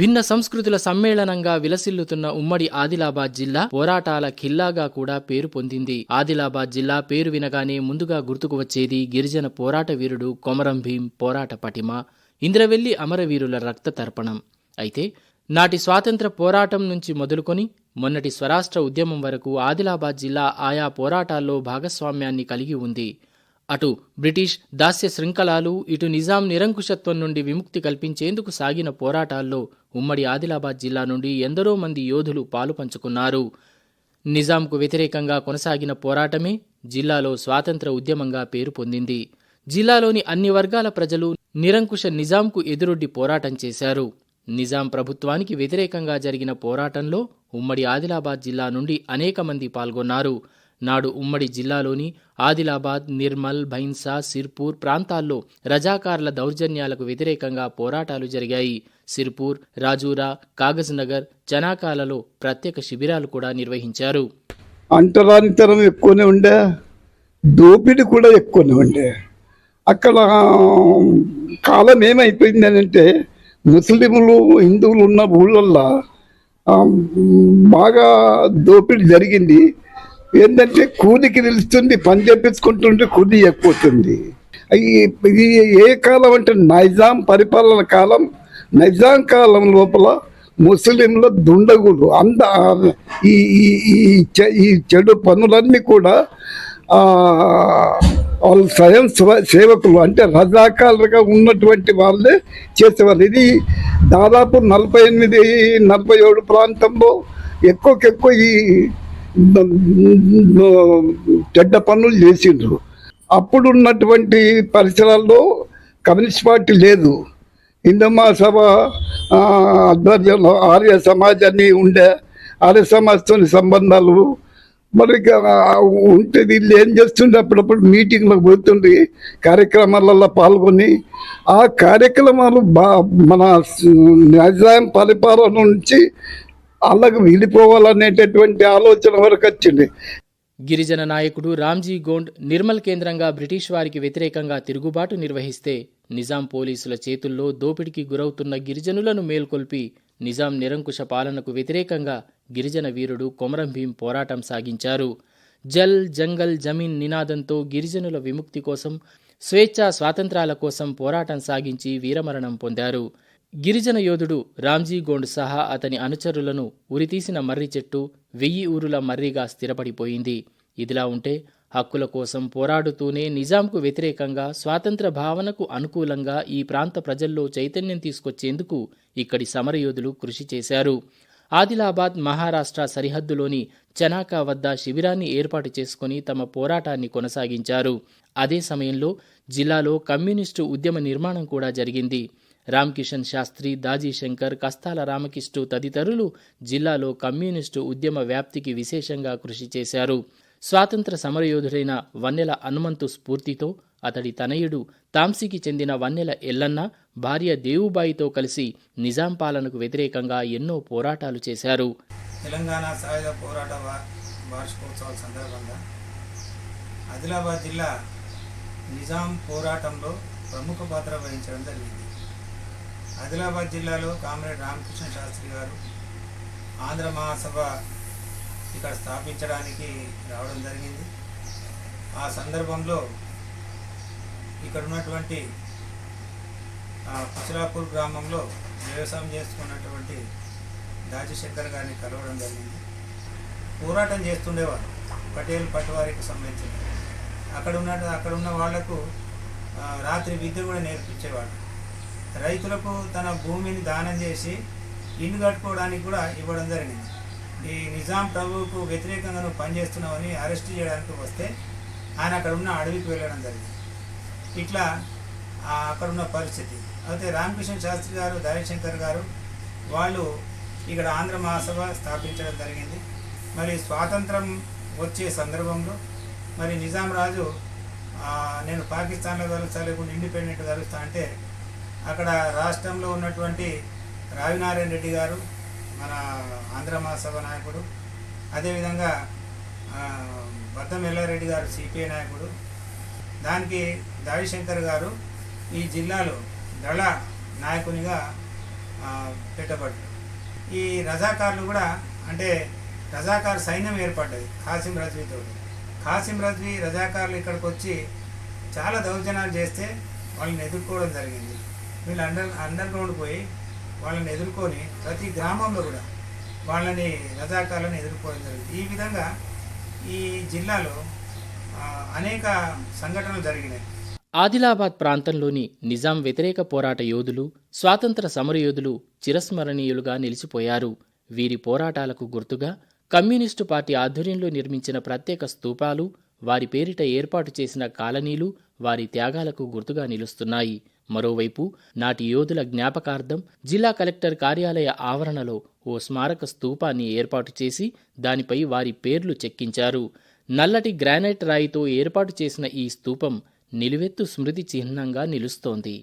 భిన్న సంస్కృతుల సమ్మేళనంగా విలసిల్లుతున్న ఉమ్మడి ఆదిలాబాద్ జిల్లా పోరాటాల ఖిల్లాగా కూడా పేరు పొందింది. ఆదిలాబాద్ జిల్లా పేరు వినగానే ముందుగా గుర్తుకు వచ్చేది గిరిజన పోరాట వీరుడు కొమరం భీం పోరాట పటిమ ఇంద్రవెల్లి అమరవీరుల రక్త తర్పణం. అయితే నాటి స్వాతంత్ర పోరాటం నుంచి మొదలుకొని మొన్నటి స్వరాష్ట్ర ఉద్యమం వరకు ఆదిలాబాద్ జిల్లా ఆయా పోరాటాల్లో భాగస్వామ్యాన్ని కలిగి ఉంది. అటు బ్రిటిష్ దాస్య శృంఖలాలు ఇటు నిజాం నిరంకుశత్వం నుండి విముక్తి కల్పించేందుకు సాగిన పోరాటాల్లో ఉమ్మడి ఆదిలాబాద్ జిల్లా నుండి ఎందరో మంది యోధులు పాలు పంచుకున్నారు. నిజాంకు వ్యతిరేకంగా కొనసాగిన పోరాటమే జిల్లాలో స్వాతంత్ర ఉద్యమంగా పేరు పొందింది. జిల్లాలోని అన్ని వర్గాల ప్రజలు నిరంకుశ నిజాంకు ఎదురొడ్డి పోరాటం చేశారు. నిజాం ప్రభుత్వానికి వ్యతిరేకంగా జరిగిన పోరాటంలో ఉమ్మడి ఆదిలాబాద్ జిల్లా నుండి అనేక మంది పాల్గొన్నారు. నాడు ఉమ్మడి జిల్లాలోని ఆదిలాబాద్ నిర్మల్ భైన్సా సిర్పూర్ ప్రాంతాల్లో రజాకార్ల దౌర్జన్యాలకు వ్యతిరేకంగా పోరాటాలు జరిగాయి. సిర్పూర్ రాజూరా కాగజ్నగర్ చనాకాలలో ప్రత్యేక శిబిరాలు కూడా నిర్వహించారు. అంటరానితరం ఎక్కువనే ఉండే దోపిడీ కూడా ఎక్కువనే ఉండే. అక్కడ కాలం ఏమైపోయింది అని అంటే ముస్లింలు హిందువులు ఉన్న ఊళ్ళల్లో బాగా దోపిడీ జరిగింది. ఏంటంటే కూలికి నిలుస్తుంది పని చేపించుకుంటుంటే కూలి ఎక్కువతుంది ఈ ఏ కాలం అంటే నైజాం పరిపాలన కాలం నైజాం కాలం లోపల ముస్లింల దుండగులు అంద ఈ ఈ చె- ఈ చెడు పనులన్నీ కూడా వాళ్ళు స్వయం సేవకులు అంటే రజాకాలుగా ఉన్నటువంటి వాళ్ళే చేసేవాళ్ళు. ఇది దాదాపు నలభై ఎనిమిది నలభై ఏడు ప్రాంతంలో ఎక్కువకెక్కువ ఈ చెడ్డ పనులు చేసిండ్రు. అప్పుడు ఉన్నటువంటి పరిసరాల్లో కమ్యూనిస్ట్ పార్టీ లేదు. హిందూ మహాసభ ఆధ్వర్యంలో ఆర్య సమాజాన్ని ఉండే ఆర్య సమాజంతో సంబంధాలు మరి ఇక, ఉంటే వీళ్ళు ఏం చేస్తుండే అప్పుడప్పుడు మీటింగ్లకు పోతుండ్రి కార్యక్రమాలలో పాల్గొని ఆ కార్యక్రమాలు బా మన న్యాయం పరిపాలన నుంచి అలాగ వెళ్ళిపోవాలనేటటువంటి ఆలోచన వరకు వచ్చింది. గిరిజన నాయకుడు రామ్జీ గోండ్ నిర్మల్ కేంద్రంగా బ్రిటిష్ వారికి వ్యతిరేకంగా తిరుగుబాటు నిర్వహిస్తే నిజాం పోలీసుల చేతుల్లో దోపిడికి గురవుతున్న గిరిజనులను మేల్కొల్పి నిజాం నిరంకుశ పాలనకు వ్యతిరేకంగా గిరిజన వీరుడు కొమరం భీం పోరాటం సాగించారు. జల్ జంగల్ జమీన్ నినాదంతో గిరిజనుల విముక్తి కోసం స్వేచ్ఛా స్వాతంత్రాల కోసం పోరాటం సాగించి వీరమరణం పొందారు. గిరిజన యోధుడు రామ్జీ గోండ్ సహా అతని అనుచరులను ఉరితీసిన మర్రి చెట్టు వెయ్యి ఊరుల మర్రిగా స్థిరపడిపోయింది. ఇదిలా ఉంటే హక్కుల కోసం పోరాడుతూనే నిజాంకు వ్యతిరేకంగా స్వాతంత్ర భావనకు అనుకూలంగా ఈ ప్రాంత ప్రజల్లో చైతన్యం తీసుకొచ్చేందుకు ఇక్కడి సమరయోధులు కృషి చేశారు. ఆదిలాబాద్ మహారాష్ట్ర సరిహద్దులోని చనాకా వద్ద శిబిరాన్ని ఏర్పాటు చేసుకుని తమ పోరాటాన్ని కొనసాగించారు. అదే సమయంలో జిల్లాలో కమ్యూనిస్టు ఉద్యమ నిర్మాణం కూడా జరిగింది. రామ్కిషన్ శాస్త్రి దాజీ శంకర్ కస్తాల రామకిష్టు తదితరులు జిల్లాలో కమ్యూనిస్టు ఉద్యమ వ్యాప్తికి విశేషంగా కృషి చేశారు. స్వాతంత్ర సమరయోధుడైన వన్నెల హనుమంతు స్ఫూర్తితో అతడి తనయుడు తాంసీకి చెందిన వన్నెల ఎల్లన్న భార్య దేవుబాయితో కలిసి నిజాం పాలనకు వ్యతిరేకంగా ఎన్నో పోరాటాలు చేశారు. తెలంగాణ సాయుధ పోరాట వార్షికోత్సవాల సందర్భంగా ఆదిలాబాద్ జిల్లా నిజాం పోరాటంలో ప్రముఖ పాత్ర వహించడం జరిగింది. ఆదిలాబాద్ జిల్లాలో కామ్రేడ్ రామకృష్ణ శాస్త్రి గారు ఆంధ్ర మహాసభ ఇక్కడ స్థాపించడానికి రావడం జరిగింది. ఆ సందర్భంలో ఇక్కడ ఉన్నటువంటి ఆ, గ్రామంలో వ్యవసాయం చేసుకున్నటువంటి రాజశేఖర్ గారిని కలవడం జరిగింది. పోరాటం చేస్తుండేవారు పటేల్ పట్టవారికి సంబంధించిన అక్కడ ఉన్న అక్కడ ఉన్న వాళ్ళకు రాత్రి విద్య కూడా నేర్పించేవాడు రైతులకు తన భూమిని దానం చేసి ఇల్లు కట్టుకోవడానికి కూడా ఇవ్వడం జరిగింది. ఈ నిజాం ప్రభువుకు వ్యతిరేకంగా నువ్వు పనిచేస్తున్నావని అరెస్ట్ చేయడానికి వస్తే ఆయన అక్కడ ఉన్న అడవికి వెళ్ళడం జరిగింది. ఇట్లా అక్కడ ఉన్న పరిస్థితి. అయితే రామకృష్ణ శాస్త్రి గారు దయశంకర్ గారు వాళ్ళు ఇక్కడ ఆంధ్ర మహాసభ స్థాపించడం జరిగింది. మరి స్వాతంత్రం వచ్చే సందర్భంలో మరి నిజాం రాజు నేను పాకిస్తాన్లో కలుస్తా లేకుండా ఇండిపెండెంట్ కలుస్తా అంటే అక్కడ రాష్ట్రంలో ఉన్నటువంటి రావినారాయణ రెడ్డి గారు మన ఆంధ్ర మహాసభ నాయకుడు. అదేవిధంగా బద్దం ఎల్లారెడ్డి గారు సిపిఐ నాయకుడు. దానికి దావిశంకర్ గారు ఈ జిల్లాలో దళ నాయకునిగా పెట్టబడ్డారు. ఈ రజాకార్లు కూడా అంటే రజాకార్ సైన్యం ఏర్పడ్డది ఖాసిం రజ్వీతో ఖాసిం రజ్వీ రజాకార్లు ఇక్కడికి వచ్చి చాలా దౌర్జన్యాలు చేస్తే వాళ్ళని ఎదుర్కోవడం జరిగింది. వీళ్ళు అండర్ అండర్ గ్రౌండ్ పోయి వాళ్ళని ఎదుర్కొని ప్రతి గ్రామంలో కూడా వాళ్ళని రజాకాలను ఎదుర్కోవడం జరిగింది ఈ విధంగా ఈ జిల్లాలో అనేక సంఘటనలు జరిగినాయి. ఆదిలాబాద్ ప్రాంతంలోని నిజాం వ్యతిరేక పోరాట యోధులు స్వాతంత్ర సమరయోధులు చిరస్మరణీయులుగా నిలిచిపోయారు. వీరి పోరాటాలకు గుర్తుగా కమ్యూనిస్టు పార్టీ ఆధ్వర్యంలో నిర్మించిన ప్రత్యేక స్తూపాలు వారి పేరిట ఏర్పాటు చేసిన కాలనీలు వారి త్యాగాలకు గుర్తుగా నిలుస్తున్నాయి. మరోవైపు నాటి యోధుల జ్ఞాపకార్థం జిల్లా కలెక్టర్ కార్యాలయ ఆవరణలో ఓ స్మారక స్తూపాన్ని ఏర్పాటు చేసి దానిపై వారి పేర్లు చెక్కించారు. నల్లటి గ్రానైట్ రాయితో ఏర్పాటు చేసిన ఈ స్తూపం నిలువెత్తు స్మృతి చిహ్నంగా నిలుస్తోంది.